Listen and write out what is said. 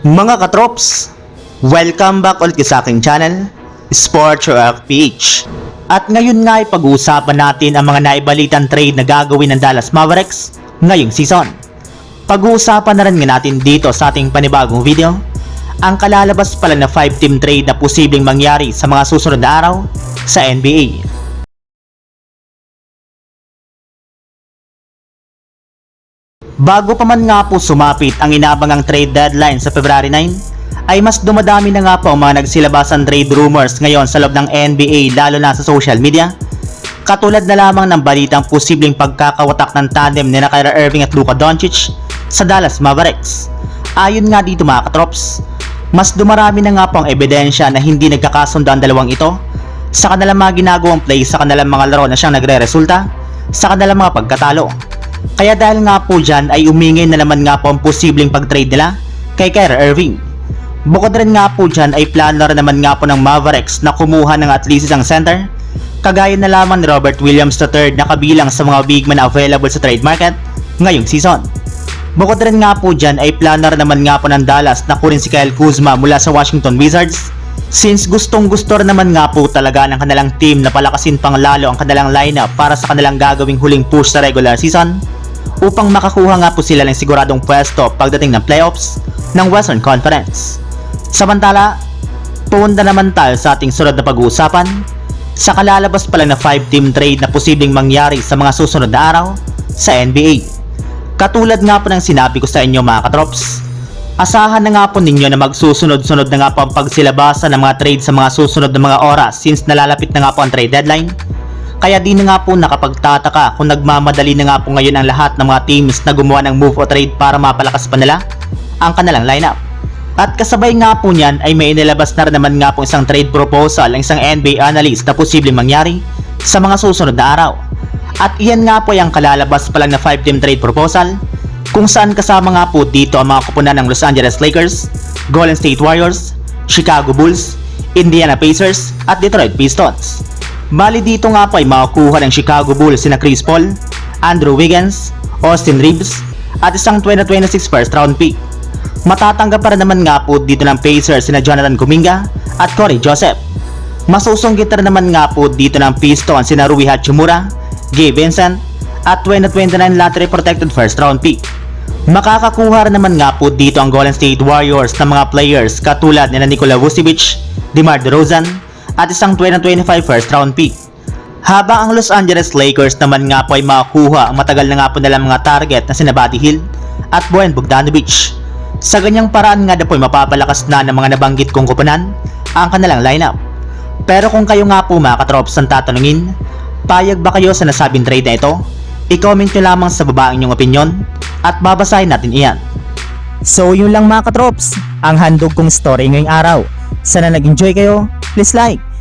Mga katrops, welcome back ulit sa aking channel, Sports Rock PH. At ngayon nga ay pag-uusapan natin ang mga naibalitang trade na gagawin ng Dallas Mavericks ngayong season. Pag-uusapan na rin nga natin dito sa ating panibagong video, ang kalalabas pala na 5-team trade na posibleng mangyari sa mga susunod na araw sa NBA. Bago pa man nga po sumapit ang inabangang trade deadline sa February 9, ay mas dumadami na nga po ang mga nagsilabasan trade rumors ngayon sa loob ng NBA lalo na sa social media. Katulad na lamang ng balitang posibleng pagkakawatak ng tandem ni Kyrie Irving at Luka Doncic sa Dallas Mavericks. Ayon nga dito mga katrops, mas dumarami na nga po ang ebidensya na hindi nagkakasundo ang dalawang ito sa kanilang mga ginagawang play sa kanilang mga laro na siyang nagre-resulta sa kanilang mga pagkatalo. Kaya dahil nga po dyan ay umingay na naman nga po ang posibleng pag-trade nila kay Kyrie Irving. Bukod rin nga po dyan ay plano rin naman nga po ng Mavericks na kumuha ng at least isang center kagaya na lamang ni Robert Williams III na kabilang sa mga big man available sa trade market ngayong season. Bukod rin nga po dyan ay plano rin naman nga po ng Dallas na kunin si Kyle Kuzma mula sa Washington Wizards since gustong gusto rin naman nga po talaga ng kanilang team na palakasin pang lalo ang kanilang lineup para sa kanilang gagawing huling push sa regular season upang makakuha nga po sila ng siguradong pwesto pagdating ng playoffs ng Western Conference. Samantala, punta naman tayo sa ating sunod na pag-uusapan sa kalalabas pala na 5-team trade na posibleng mangyari sa mga susunod na araw sa NBA. Katulad nga po ng sinabi ko sa inyo mga katrops, asahan na nga po ninyo na magsusunod-sunod na nga po ang pagsilabasan ng mga trade sa mga susunod na mga oras since nalalapit na nga po ang trade deadline. Kaya di na nga po nakapagtataka kung nagmamadali na nga po ngayon ang lahat ng mga teams na gumawa ng move o trade para mapalakas pa nila ang kanilang lineup. At kasabay nga po niyan ay may inilabas na rin naman nga po isang trade proposal ng isang NBA analyst na posibleng mangyari sa mga susunod na araw. At iyan nga po yung kalalabas pa lang na 5-team trade proposal kung saan kasama nga po dito ang mga kupunan ng Los Angeles Lakers, Golden State Warriors, Chicago Bulls, Indiana Pacers at Detroit Pistons. Bali dito nga po ay makukuha ng Chicago Bulls sina Chris Paul, Andrew Wiggins, Austin Reeves at isang 2026 first round pick. Matatanggap pa rin naman nga po dito ng Pacers sina Jonathan Kuminga at Corey Joseph. Masusunggit rin naman nga po dito ng Pistons sina Rui Hachimura, Gabe Vincent at 2029 lottery protected first round pick. Makakakuha rin naman nga po dito ang Golden State Warriors ng mga players katulad nila Nikola Vucevic, DeMar DeRozan at isang 2025 first round pick. Habang ang Los Angeles Lakers naman nga po ay makakuha ang matagal na nga po nilang mga target na sina Buddy Hill at Boyan Bogdanovic. Sa ganyang paraan nga na po ay mapapalakas na ng mga nabanggit kong kupunan ang kanilang lineup. Pero kung kayo nga po mga katrops ang tatanungin, payag ba kayo sa nasabing trade na ito? I-comment nyo lamang sa baba ang inyong opinion at babasahin natin iyan. So yun lang mga katrops, ang handog kong story ngayong araw. Sana nag-enjoy kayo, please like